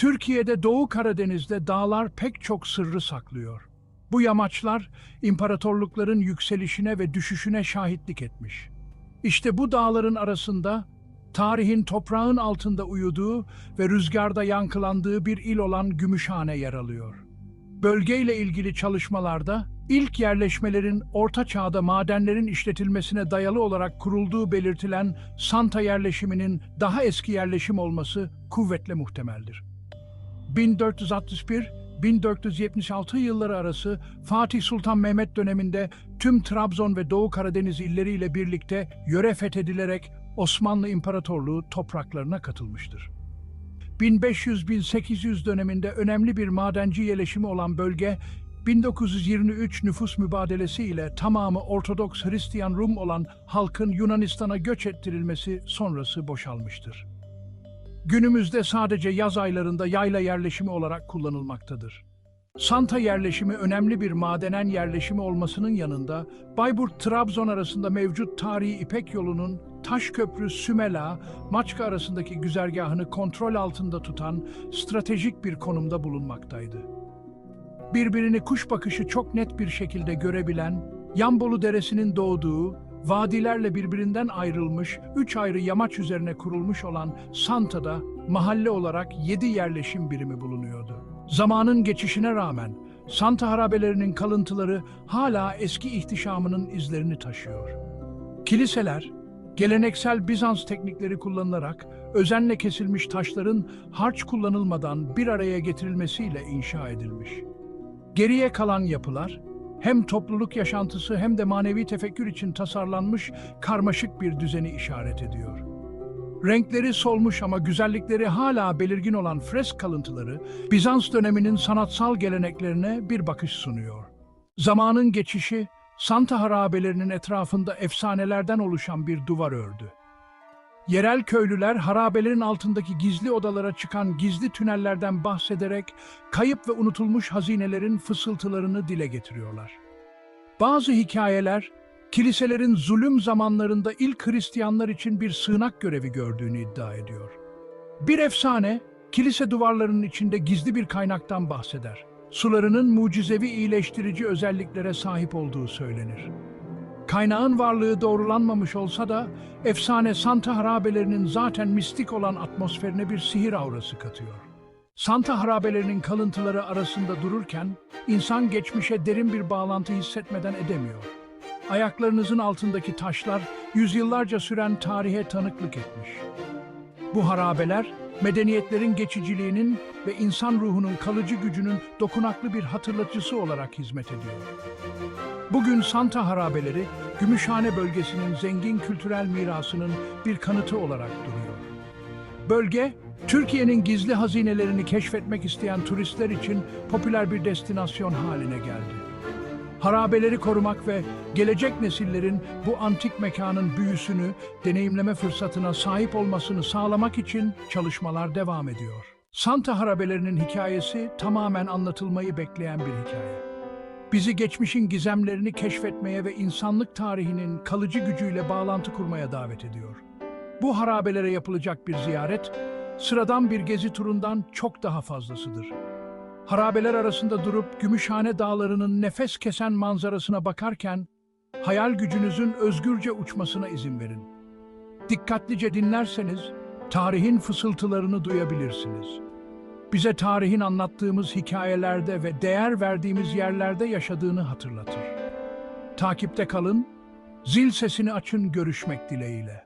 Türkiye'de Doğu Karadeniz'de dağlar pek çok sırrı saklıyor. Bu yamaçlar imparatorlukların yükselişine ve düşüşüne şahitlik etmiş. İşte bu dağların arasında tarihin toprağın altında uyuduğu ve rüzgarda yankılandığı bir il olan Gümüşhane yer alıyor. Bölgeyle ilgili çalışmalarda ilk yerleşmelerin Orta Çağ'da madenlerin işletilmesine dayalı olarak kurulduğu belirtilen Santa yerleşiminin daha eski yerleşim olması kuvvetle muhtemeldir. 1461-1476 yılları arası Fatih Sultan Mehmet döneminde tüm Trabzon ve Doğu Karadeniz illeriyle birlikte yöre fethedilerek Osmanlı İmparatorluğu topraklarına katılmıştır. 1500-1800 döneminde önemli bir madenci yerleşimi olan bölge, 1923 nüfus mübadelesi ile tamamı Ortodoks Hristiyan Rum olan halkın Yunanistan'a göç ettirilmesi sonrası boşalmıştır. Günümüzde sadece yaz aylarında yayla yerleşimi olarak kullanılmaktadır. Santa yerleşimi önemli bir madenen yerleşimi olmasının yanında Bayburt-Trabzon arasında mevcut tarihi İpek yolunun Taşköprü, Sümela, Maçka arasındaki güzergahını kontrol altında tutan stratejik bir konumda bulunmaktaydı. Birbirini kuş bakışı çok net bir şekilde görebilen, Yambolu Deresi'nin doğduğu, vadilerle birbirinden ayrılmış, üç ayrı yamaç üzerine kurulmuş olan Santa'da mahalle olarak yedi yerleşim birimi bulunuyordu. Zamanın geçişine rağmen Santa harabelerinin kalıntıları hala eski ihtişamının izlerini taşıyor. Kiliseler, geleneksel Bizans teknikleri kullanılarak özenle kesilmiş taşların harç kullanılmadan bir araya getirilmesiyle inşa edilmiş. Geriye kalan yapılar, hem topluluk yaşantısı hem de manevi tefekkür için tasarlanmış karmaşık bir düzeni işaret ediyor. Renkleri solmuş ama güzellikleri hala belirgin olan fresk kalıntıları, Bizans döneminin sanatsal geleneklerine bir bakış sunuyor. Zamanın geçişi, Santa harabelerinin etrafında efsanelerden oluşan bir duvar ördü. Yerel köylüler harabelerin altındaki gizli odalara çıkan gizli tünellerden bahsederek kayıp ve unutulmuş hazinelerin fısıltılarını dile getiriyorlar. Bazı hikayeler, kiliselerin zulüm zamanlarında ilk Hristiyanlar için bir sığınak görevi gördüğünü iddia ediyor. Bir efsane, kilise duvarlarının içinde gizli bir kaynaktan bahseder. Sularının mucizevi iyileştirici özelliklere sahip olduğu söylenir. Kaynağın varlığı doğrulanmamış olsa da efsane Santa harabelerinin zaten mistik olan atmosferine bir sihir aurası katıyor. Santa harabelerinin kalıntıları arasında dururken insan geçmişe derin bir bağlantı hissetmeden edemiyor. Ayaklarınızın altındaki taşlar yüzyıllarca süren tarihe tanıklık etmiş. Bu harabeler medeniyetlerin geçiciliğinin ve insan ruhunun kalıcı gücünün dokunaklı bir hatırlatıcısı olarak hizmet ediyor. Bugün Santa harabeleri, Gümüşhane bölgesinin zengin kültürel mirasının bir kanıtı olarak duruyor. Bölge, Türkiye'nin gizli hazinelerini keşfetmek isteyen turistler için popüler bir destinasyon haline geldi. Harabeleri korumak ve gelecek nesillerin bu antik mekanın büyüsünü deneyimleme fırsatına sahip olmasını sağlamak için çalışmalar devam ediyor. Santa harabelerinin hikayesi tamamen anlatılmayı bekleyen bir hikaye. Bizi geçmişin gizemlerini keşfetmeye ve insanlık tarihinin kalıcı gücüyle bağlantı kurmaya davet ediyor. Bu harabelere yapılacak bir ziyaret, sıradan bir gezi turundan çok daha fazlasıdır. Harabeler arasında durup Gümüşhane Dağları'nın nefes kesen manzarasına bakarken, hayal gücünüzün özgürce uçmasına izin verin. Dikkatlice dinlerseniz, tarihin fısıltılarını duyabilirsiniz. Bize tarihin anlattığımız hikayelerde ve değer verdiğimiz yerlerde yaşadığını hatırlatır. Takipte kalın, zil sesini açın görüşmek dileğiyle.